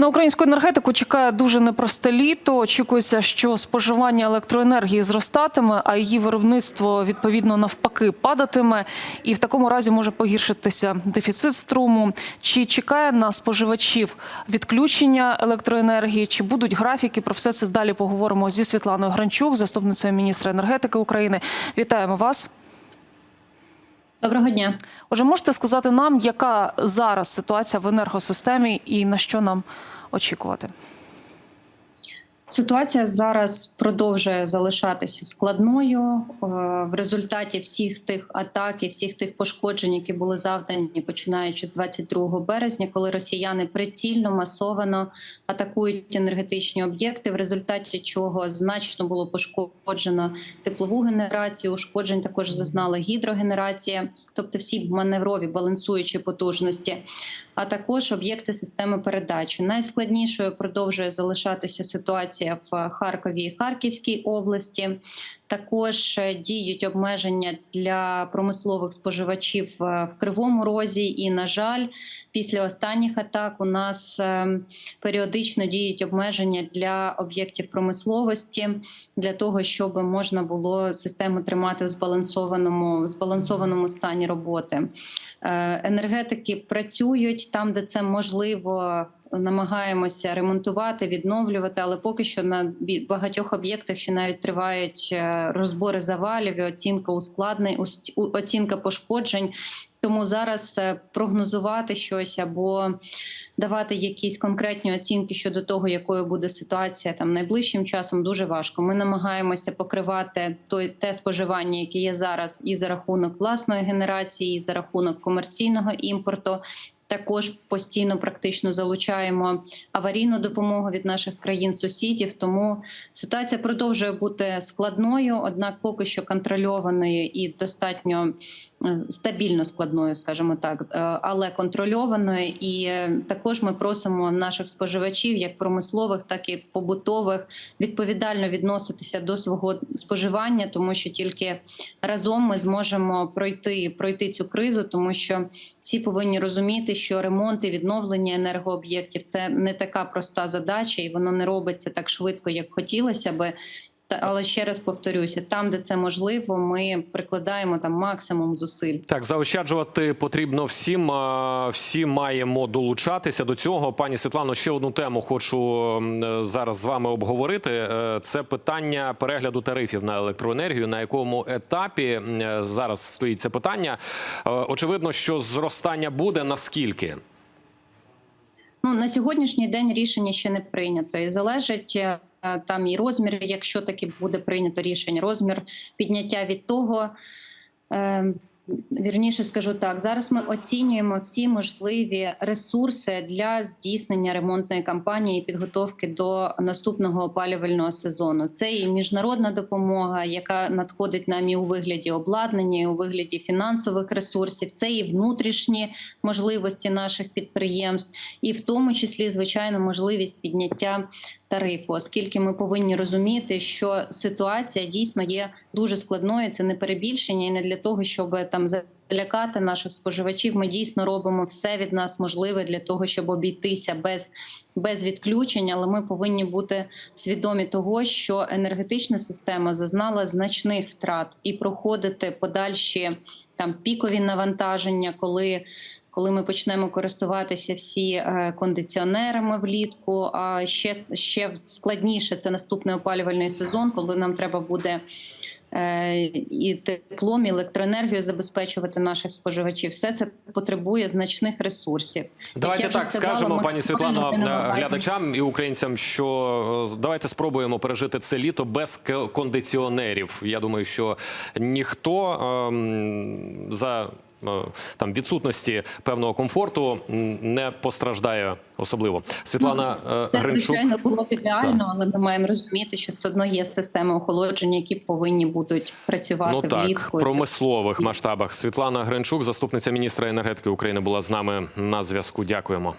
На українську енергетику чекає дуже непросте літо. Очікується, що споживання електроенергії зростатиме, а її виробництво відповідно навпаки падатиме. І в такому разі може погіршитися дефіцит струму. Чи чекає на споживачів відключення електроенергії? Чи будуть графіки? Про все це далі поговоримо зі Світланою Гранчук, заступницею міністра енергетики України. Вітаємо вас. Доброго дня. Отже, можете сказати нам, яка зараз ситуація в енергосистемі і на що нам очікувати? Ситуація зараз продовжує залишатися складною Е, в результаті всіх тих атак і всіх тих пошкоджень, які були завдані починаючи з 22 березня, коли росіяни прицільно масовано атакують енергетичні об'єкти, в результаті чого значно було пошкоджено теплову генерацію. Ушкоджень також зазнала гідрогенерація, тобто всі маневрові балансуючі потужності. А також об'єкти системи передачі. Найскладнішою продовжує залишатися ситуація в Харкові і Харківській області. Також е, діють обмеження для промислових споживачів е, в Кривому Розі. І, на жаль, після останніх атак у нас е, періодично діють обмеження для об'єктів промисловості для того, щоб можна було систему тримати в збалансованому, в збалансованому стані роботи. Енергетики працюють там, де це можливо. Намагаємося ремонтувати, відновлювати, але поки що на багатьох об'єктах ще навіть тривають е, розбори завалів, і оцінка ускладнень, ус- оцінка пошкоджень. Тому зараз е, прогнозувати щось або давати якісь конкретні оцінки щодо того, якою буде ситуація там найближчим часом, дуже важко. Ми намагаємося покривати той те споживання, яке є зараз, і за рахунок власної генерації, і за рахунок комерційного імпорту. Також постійно практично залучаємо аварійну допомогу від наших країн-сусідів. Тому ситуація продовжує бути складною, однак поки що контрольованою і достатньо стабільно складною, скажімо так, е, але контрольованою. І е, також ми просимо наших споживачів, як промислових, так і побутових, відповідально відноситися до свого споживання, тому що тільки разом ми зможемо пройти пройти цю кризу, тому що всі повинні розуміти, що ремонт і відновлення енергооб'єктів це не така проста задача, і воно не робиться так швидко, як хотілося би. Та але ще раз повторюся, там, де це можливо, ми прикладаємо там максимум зусиль. Так, заощаджувати потрібно всім. Всі маємо долучатися до цього. Пані Світлано, ще одну тему хочу зараз з вами обговорити. Е, Це питання перегляду тарифів на електроенергію. На якому етапі е, зараз стоїть це питання? Е, Очевидно, що зростання буде наскільки? Ну на сьогоднішній день рішення ще не прийнято і залежить. Е, Там і розмір, якщо таки буде прийнято рішення, розмір підняття від того. Е, Вірніше скажу так, зараз ми оцінюємо всі можливі ресурси для здійснення ремонтної кампанії і підготовки до наступного опалювального сезону. Це і міжнародна допомога, яка надходить нам і у вигляді обладнання, і у вигляді фінансових ресурсів. Це і внутрішні можливості наших підприємств, і в тому числі, звичайно, можливість підняття тарифу, оскільки ми повинні розуміти, що ситуація дійсно є дуже складною. Це не перебільшення, і не для того, щоб там залякати наших споживачів. Ми дійсно робимо все від нас можливе для того, щоб обійтися без, без відключень. Але ми повинні бути свідомі того, що енергетична система зазнала значних втрат і проходити подальші там пікові навантаження, коли коли ми почнемо користуватися всі е, кондиціонерами влітку. А ще ще складніше це наступний опалювальний сезон, коли нам треба буде. е, І теплом, і електроенергію забезпечувати наших споживачів, все це потребує значних ресурсів. Давайте так сказала, скажемо, пані Світлано, глядачам і українцям, що е, давайте спробуємо пережити це літо без кондиціонерів. Я думаю, що ніхто ем, за е, там відсутності певного комфорту не постраждає особливо. Світлана ну, Це Гринчук. звичайно було б ідеально, але ми маємо розуміти, що все одно є системи охолодження, які повинні будуть працювати Ну так, влітку. в промислових масштабах. Світлана Гринчук, заступниця міністра енергетики України, була з нами на зв'язку. Дякуємо.